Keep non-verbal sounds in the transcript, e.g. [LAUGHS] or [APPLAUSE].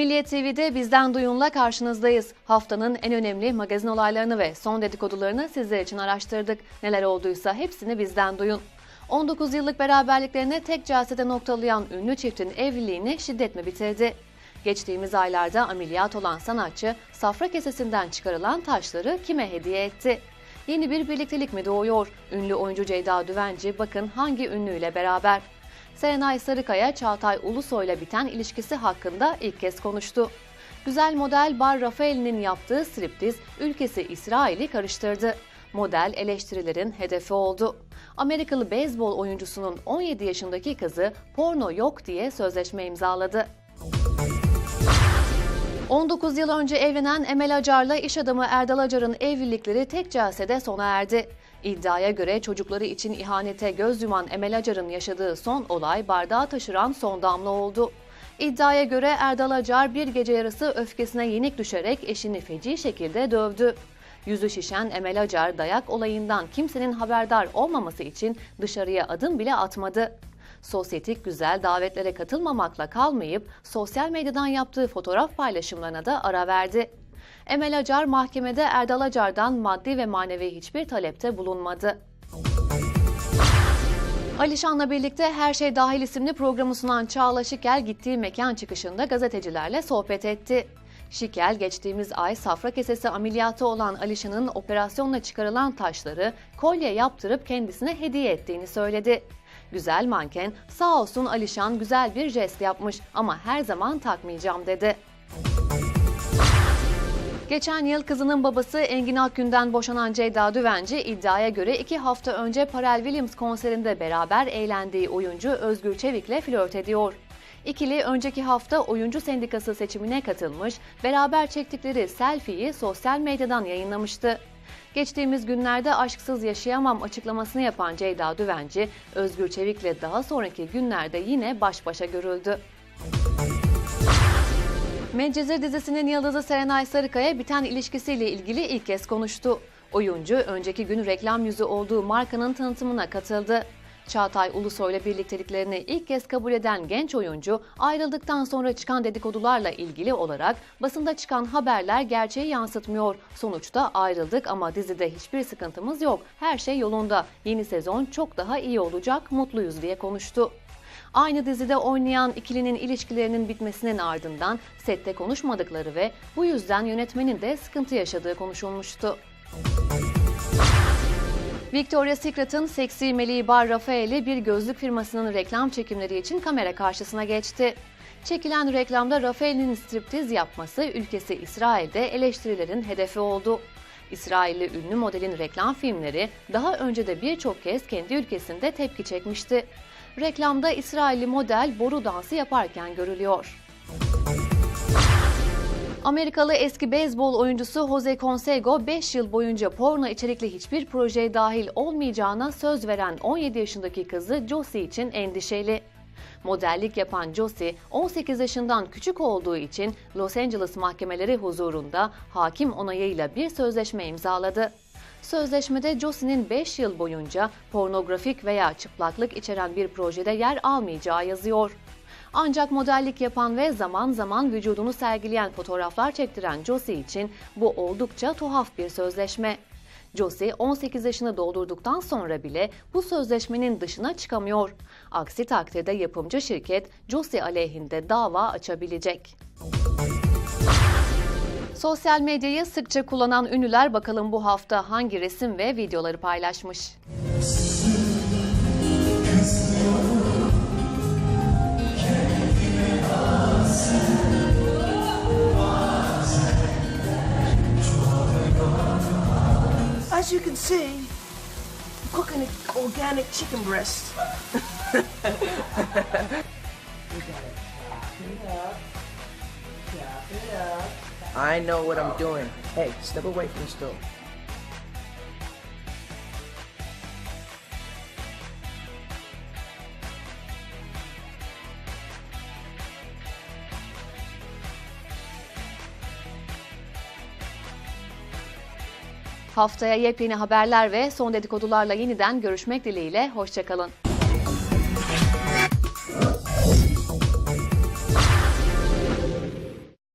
Milliyet TV'de bizden duyunla karşınızdayız. Haftanın en önemli magazin olaylarını ve son dedikodularını sizler için araştırdık. Neler olduysa hepsini bizden duyun. 19 yıllık beraberliklerini tek celsede noktalayan ünlü çiftin evliliğini şiddetle bitirdi. Geçtiğimiz aylarda ameliyat olan sanatçı safra kesesinden çıkarılan taşları kime hediye etti? Yeni bir birliktelik mi doğuyor? Ünlü oyuncu Ceyda Düvenci bakın hangi ünlüyle beraber? Serenay Sarıkaya, Çağatay Ulusoy'la biten ilişkisi hakkında ilk kez konuştu. Güzel model Bar Rafael'in yaptığı striptiz ülkesi İsrail'i karıştırdı. Model eleştirilerin hedefi oldu. Amerikalı beyzbol oyuncusunun 17 yaşındaki kızı porno yok diye sözleşme imzaladı. 19 yıl önce evlenen Emel Acar'la iş adamı Erdal Acar'ın evlilikleri tek celsede sona erdi. İddiaya göre çocukları için ihanete göz yuman Emel Acar'ın yaşadığı son olay bardağı taşıran son damla oldu. İddiaya göre Erdal Acar bir gece yarısı öfkesine yenik düşerek eşini feci şekilde dövdü. Yüzü şişen Emel Acar dayak olayından kimsenin haberdar olmaması için dışarıya adım bile atmadı. Sosyetik güzel davetlere katılmamakla kalmayıp sosyal medyadan yaptığı fotoğraf paylaşımlarına da ara verdi. Emel Acar mahkemede Erdal Acar'dan maddi ve manevi hiçbir talepte bulunmadı. Alişan'la birlikte Her Şey Dahil isimli programı sunan Çağla Şikel gittiği mekan çıkışında gazetecilerle sohbet etti. Şikel geçtiğimiz ay safra kesesi ameliyatı olan Alişan'ın operasyonla çıkarılan taşları kolye yaptırıp kendisine hediye ettiğini söyledi. Güzel manken sağ olsun Alişan güzel bir jest yapmış ama her zaman takmayacağım dedi. Geçen yıl kızının babası Engin Akgün'den boşanan Ceyda Düvenci iddiaya göre iki hafta önce Pharrell Williams konserinde beraber eğlendiği oyuncu Özgür Çevik'le flört ediyor. İkili önceki hafta oyuncu sendikası seçimine katılmış, beraber çektikleri selfie'yi sosyal medyadan yayınlamıştı. Geçtiğimiz günlerde aşksız yaşayamam açıklamasını yapan Ceyda Düvenci, Özgür Çevik'le daha sonraki günlerde yine baş başa görüldü. Medcezir dizisinin yıldızı Serenay Sarıkaya biten ilişkisiyle ilgili ilk kez konuştu. Oyuncu önceki gün reklam yüzü olduğu markanın tanıtımına katıldı. Çağatay Ulusoy'la birlikteliklerini ilk kez kabul eden genç oyuncu ayrıldıktan sonra çıkan dedikodularla ilgili olarak basında çıkan haberler gerçeği yansıtmıyor. Sonuçta ayrıldık ama dizide hiçbir sıkıntımız yok. Her şey yolunda. Yeni sezon çok daha iyi olacak. Mutluyuz diye konuştu. Aynı dizide oynayan ikilinin ilişkilerinin bitmesinin ardından sette konuşmadıkları ve bu yüzden yönetmenin de sıkıntı yaşadığı konuşulmuştu. Victoria's Secret'ın seksi meleği Bar Rafael'i bir gözlük firmasının reklam çekimleri için kamera karşısına geçti. Çekilen reklamda Rafael'in striptiz yapması ülkesi İsrail'de eleştirilerin hedefi oldu. İsrailli ünlü modelin reklam filmleri daha önce de birçok kez kendi ülkesinde tepki çekmişti. Reklamda İsrailli model boru dansı yaparken görülüyor. Amerikalı eski beyzbol oyuncusu Jose Canseco 5 yıl boyunca porno içerikli hiçbir projeye dahil olmayacağına söz veren 17 yaşındaki kızı Josie için endişeli. Modellik yapan Josie 18 yaşından küçük olduğu için Los Angeles mahkemeleri huzurunda hakim onayıyla bir sözleşme imzaladı. Sözleşmede Josie'nin 5 yıl boyunca pornografik veya çıplaklık içeren bir projede yer almayacağı yazıyor. Ancak modellik yapan ve zaman zaman vücudunu sergileyen fotoğraflar çektiren Josie için bu oldukça tuhaf bir sözleşme. Josie 18 yaşını doldurduktan sonra bile bu sözleşmenin dışına çıkamıyor. Aksi takdirde yapımcı şirket Josie aleyhinde dava açabilecek. Sosyal medyayı sıkça kullanan ünlüler bakalım bu hafta hangi resim ve videoları paylaşmış. As you can see, I'm cooking organic chicken breast. [LAUGHS] we gotta I know what I'm doing. Hey, step away from the stove. Haftaya yepyeni haberler ve son dedikodularla yeniden görüşmek dileğiyle. Hoşçakalın.